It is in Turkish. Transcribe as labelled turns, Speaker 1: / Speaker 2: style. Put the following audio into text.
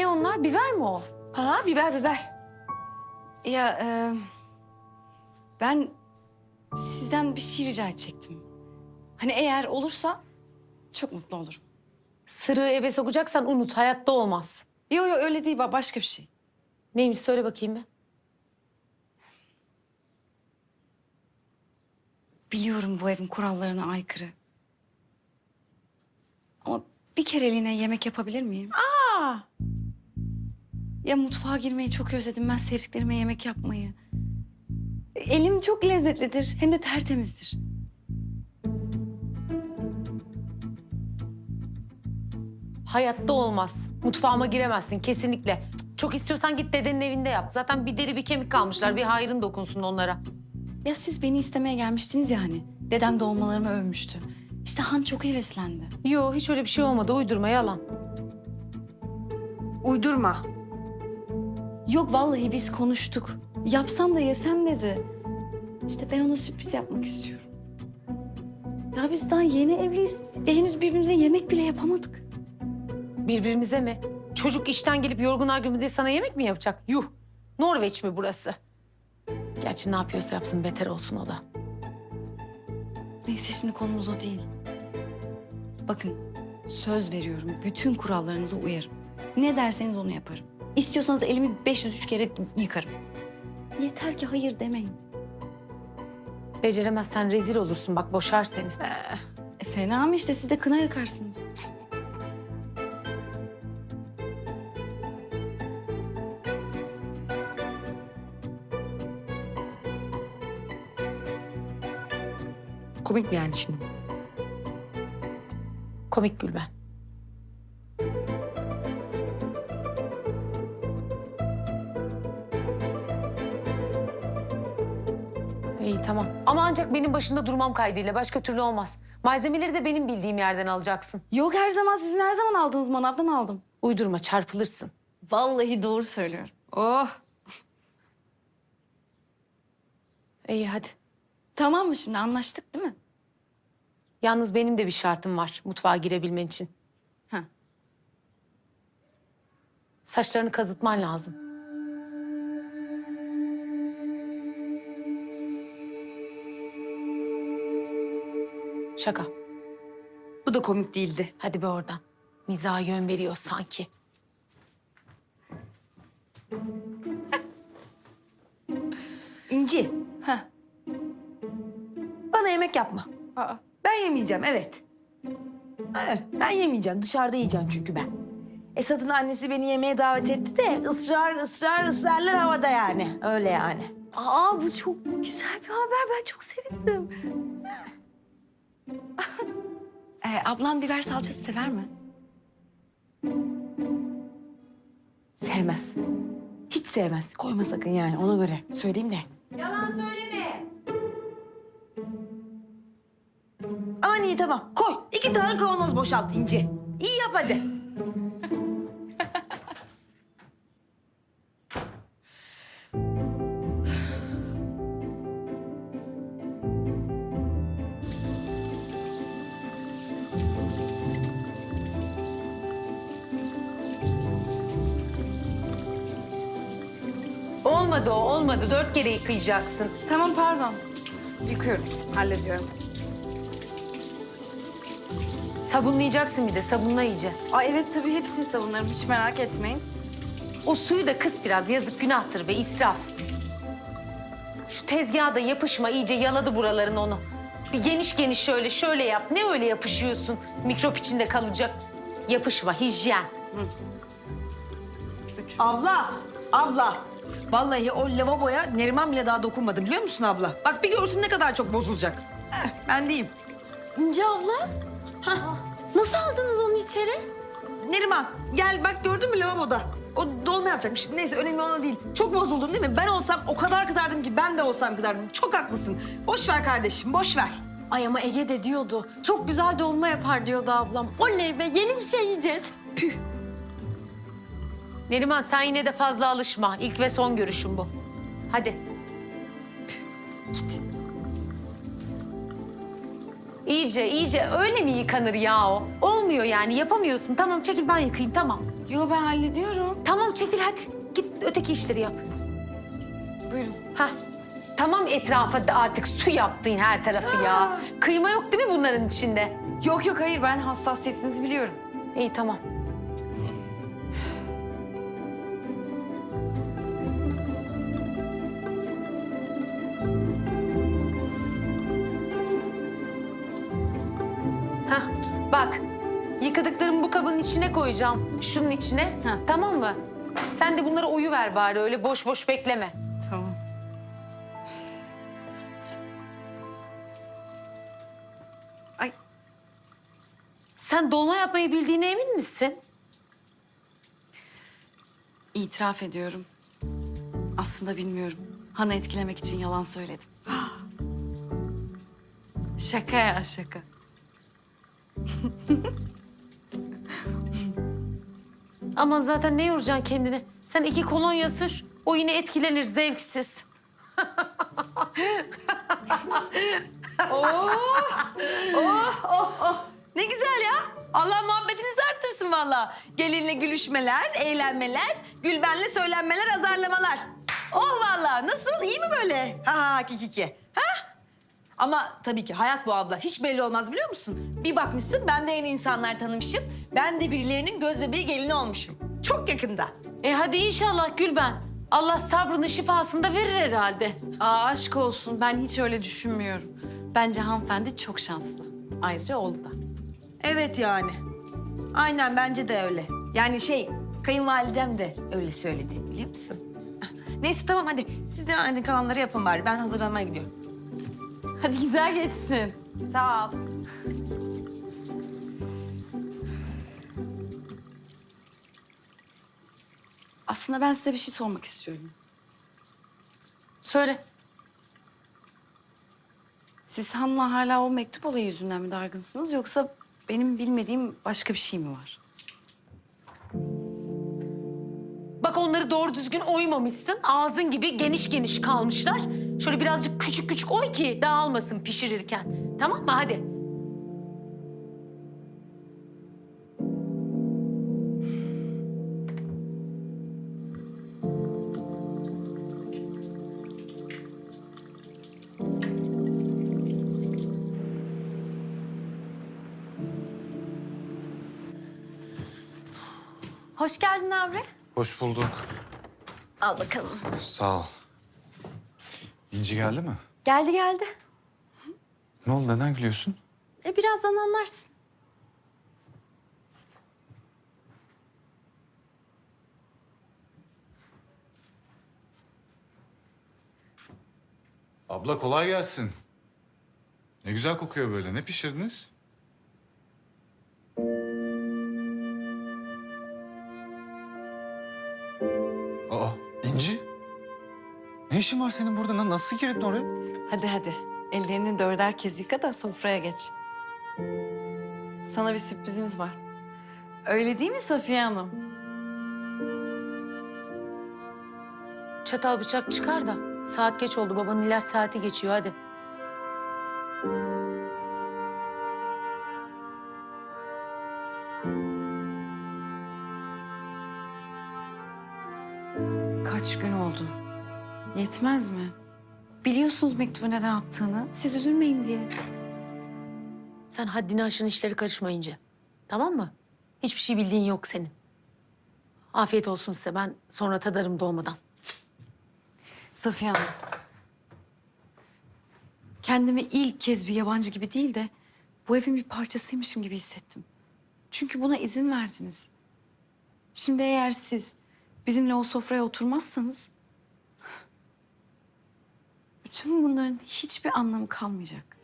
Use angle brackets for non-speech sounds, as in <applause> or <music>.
Speaker 1: Ne onlar? Biber mi o?
Speaker 2: Ha biber biber. Ya e, ben sizden bir şey rica edecektim. Hani eğer olursa çok mutlu olurum.
Speaker 1: Sırığı eve sokacaksan unut. Hayatta olmaz.
Speaker 2: Yok yok öyle değil ba- başka bir şey.
Speaker 1: Neymiş söyle bakayım bir.
Speaker 2: Biliyorum bu evin kurallarına aykırı. Ama bir kereliğine yemek yapabilir miyim?
Speaker 3: Aa,
Speaker 2: Ya mutfağa girmeyi çok özledim ben sevdiklerime yemek yapmayı. Elim çok lezzetlidir hem de tertemizdir.
Speaker 1: Hayatta olmaz. Mutfağıma giremezsin kesinlikle. Çok istiyorsan git dedenin evinde yap. Zaten bir deri bir kemik kalmışlar. Bir hayrın dokunsun onlara.
Speaker 2: Ya siz beni istemeye gelmiştiniz ya hani. Dedem doğmalarımı övmüştü. İşte Han çok heveslendi.
Speaker 1: Yo hiç öyle bir şey olmadı. Uydurma yalan.
Speaker 3: uydurma.
Speaker 2: Yok vallahi biz konuştuk. Yapsam da yesem dedi. İşte ben ona sürpriz yapmak istiyorum. Ya biz daha yeni evliyiz. Henüz birbirimize yemek bile yapamadık.
Speaker 1: Birbirimize mi? Çocuk işten gelip yorgun diye sana yemek mi yapacak? Yuh. Norveç mi burası? Gerçi ne yapıyorsa yapsın beter olsun o da.
Speaker 2: Neyse şimdi konumuz o değil. Bakın söz veriyorum bütün kurallarınıza uyarım. Ne derseniz onu yaparım. İstiyorsanız elimi 503 kere yıkarım. Yeter ki hayır demeyin.
Speaker 1: Beceremezsen rezil olursun bak boşar seni.
Speaker 2: E, fena mı işte siz de kına yakarsınız.
Speaker 3: Komik mi yani şimdi?
Speaker 1: Komik Gülben. İyi tamam. Ama ancak benim başında durmam kaydıyla. Başka türlü olmaz. Malzemeleri de benim bildiğim yerden alacaksın.
Speaker 2: Yok her zaman sizin her zaman aldığınız manavdan aldım.
Speaker 1: Uydurma çarpılırsın.
Speaker 2: Vallahi doğru söylüyorum.
Speaker 3: Oh,
Speaker 1: İyi hadi.
Speaker 2: Tamam mı şimdi anlaştık değil mi?
Speaker 1: Yalnız benim de bir şartım var mutfağa girebilmen için.
Speaker 2: Ha.
Speaker 1: Saçlarını kazıtman lazım. Şaka.
Speaker 3: bu da komik değildi.
Speaker 1: Hadi be oradan. Mizaha yön veriyor sanki. <laughs>
Speaker 3: İnci,
Speaker 2: Heh.
Speaker 3: bana yemek yapma.
Speaker 2: Aa.
Speaker 3: Ben yemeyeceğim, evet. Evet, ben yemeyeceğim. Dışarıda yiyeceğim çünkü ben. Esat'ın annesi beni yemeğe davet etti de ısrar, ısrar, ısrarlar havada yani. Öyle yani.
Speaker 2: Aa bu çok güzel bir haber. Ben çok sevindim. Ee, ablan biber salçası sever mi?
Speaker 3: Sevmez. Hiç sevmez. Koyma sakın yani ona göre. Söyleyeyim de.
Speaker 1: Yalan söyleme.
Speaker 3: Aman iyi tamam. Koy. İki tane kavanoz boşalt İnci. İyi yap hadi.
Speaker 1: Olmadı o olmadı. Dört kere yıkayacaksın.
Speaker 2: Tamam pardon. Yıkıyorum. Hallediyorum.
Speaker 1: Sabunlayacaksın bir de sabunla iyice.
Speaker 2: Aa, evet tabii hepsini savunlarım. Hiç merak etmeyin.
Speaker 1: O suyu da kıs biraz yazık günahtır be israf. Şu tezgaha da yapışma iyice yaladı buraların onu. Bir geniş geniş şöyle şöyle yap. Ne öyle yapışıyorsun? Mikrop içinde kalacak. Yapışma hijyen.
Speaker 3: Abla, abla. Vallahi o lavaboya Neriman bile daha dokunmadı biliyor musun abla? Bak bir görsün ne kadar çok bozulacak. Eh, ben deyim.
Speaker 2: İnce abla.
Speaker 3: Hah.
Speaker 2: Nasıl aldınız onu içeri?
Speaker 3: Neriman gel bak gördün mü lavaboda? O dolma yapacakmış. Neyse önemli olan değil. Çok bozuldun değil mi? Ben olsam o kadar kızardım ki ben de olsam kızardım. Çok haklısın. Boş ver kardeşim, boş ver.
Speaker 4: Ay ama Ege de diyordu. Çok güzel dolma yapar diyordu ablam. Oley be yeni bir şey yiyeceğiz.
Speaker 1: Neriman sen yine de fazla alışma. İlk ve son görüşüm bu. Hadi. Git. İyice iyice öyle mi yıkanır ya o? Olmuyor yani yapamıyorsun. Tamam çekil ben yıkayayım tamam.
Speaker 2: Yo ben hallediyorum.
Speaker 1: Tamam çekil hadi. Git öteki işleri yap.
Speaker 2: Buyurun.
Speaker 1: Hah. Tamam etrafa da artık su yaptın her tarafı ya. Kıyma yok değil mi bunların içinde?
Speaker 2: Yok yok hayır ben hassasiyetinizi biliyorum.
Speaker 1: İyi tamam. Bak yıkadıklarımı bu kabın içine koyacağım. Şunun içine
Speaker 2: Ha.
Speaker 1: tamam mı? Sen de bunları oyu ver bari öyle boş boş bekleme.
Speaker 2: Tamam. Ay
Speaker 1: Sen dolma yapmayı bildiğine emin misin?
Speaker 2: itiraf ediyorum. Aslında bilmiyorum. Han'ı etkilemek için yalan söyledim. <gasps> şaka ya şaka.
Speaker 1: Ama zaten ne yoracaksın kendini? Sen iki kolonya sür. O yine etkilenir zevksiz. <laughs>
Speaker 3: Ne güzel ya. Allah muhabbetinizi arttırsın valla. Gelinle gülüşmeler, eğlenmeler, gülbenle söylenmeler, azarlamalar. Oh valla nasıl iyi mi böyle? Ha ha ki ki ki. Ha? Ama tabii ki hayat bu abla. Hiç belli olmaz biliyor musun? Bir bakmışsın ben de yeni insanlar tanımışım. Ben de birilerinin göz bebeği gelini olmuşum. Çok yakında.
Speaker 1: E hadi inşallah Gülben. Allah sabrını şifasını da verir herhalde.
Speaker 2: Aa aşk olsun ben hiç öyle düşünmüyorum. Bence hanımefendi çok şanslı. Ayrıca oğlu da.
Speaker 3: Evet yani. Aynen bence de öyle. Yani şey kayınvalidem de öyle söyledi biliyor musun? Neyse tamam hadi siz de hadi kalanları yapın bari. Ben hazırlanmaya gidiyorum.
Speaker 2: Hadi güzel geçsin.
Speaker 3: Sağ ol.
Speaker 2: Aslında ben size bir şey sormak istiyorum.
Speaker 1: Söyle.
Speaker 2: Siz Han'la hala o mektup olayı yüzünden mi dargınsınız yoksa benim bilmediğim başka bir şey mi var?
Speaker 1: Onları doğru düzgün oymamışsın. Ağzın gibi geniş geniş kalmışlar. Şöyle birazcık küçük küçük oy ki dağılmasın pişirirken. Tamam mı? Hadi.
Speaker 4: Hoş geldin abi.
Speaker 5: Hoş bulduk.
Speaker 4: Al bakalım.
Speaker 5: Sağ ol. İnci geldi mi?
Speaker 4: Geldi geldi.
Speaker 5: Ne oldu? Neden gülüyorsun?
Speaker 4: E birazdan anlarsın.
Speaker 5: Abla kolay gelsin. Ne güzel kokuyor böyle. Ne pişirdiniz? İşin var senin burada? lan? Nasıl girdin oraya?
Speaker 2: Hadi hadi. Ellerini dörder kez yıka da sofraya geç. Sana bir sürprizimiz var. Öyle değil mi Safiye Hanım?
Speaker 1: Çatal bıçak çıkar da. Saat geç oldu. Babanın ilaç saati geçiyor. Hadi.
Speaker 2: Yetmez mi? Biliyorsunuz mektubu neden attığını. Siz üzülmeyin diye.
Speaker 1: Sen haddini aşın işleri karışmayınca. Tamam mı? Hiçbir şey bildiğin yok senin. Afiyet olsun size. Ben sonra tadarım doğmadan.
Speaker 2: Safiye Hanım. Kendimi ilk kez bir yabancı gibi değil de bu evin bir parçasıymışım gibi hissettim. Çünkü buna izin verdiniz. Şimdi eğer siz bizimle o sofraya oturmazsanız bütün bunların hiçbir anlamı kalmayacak.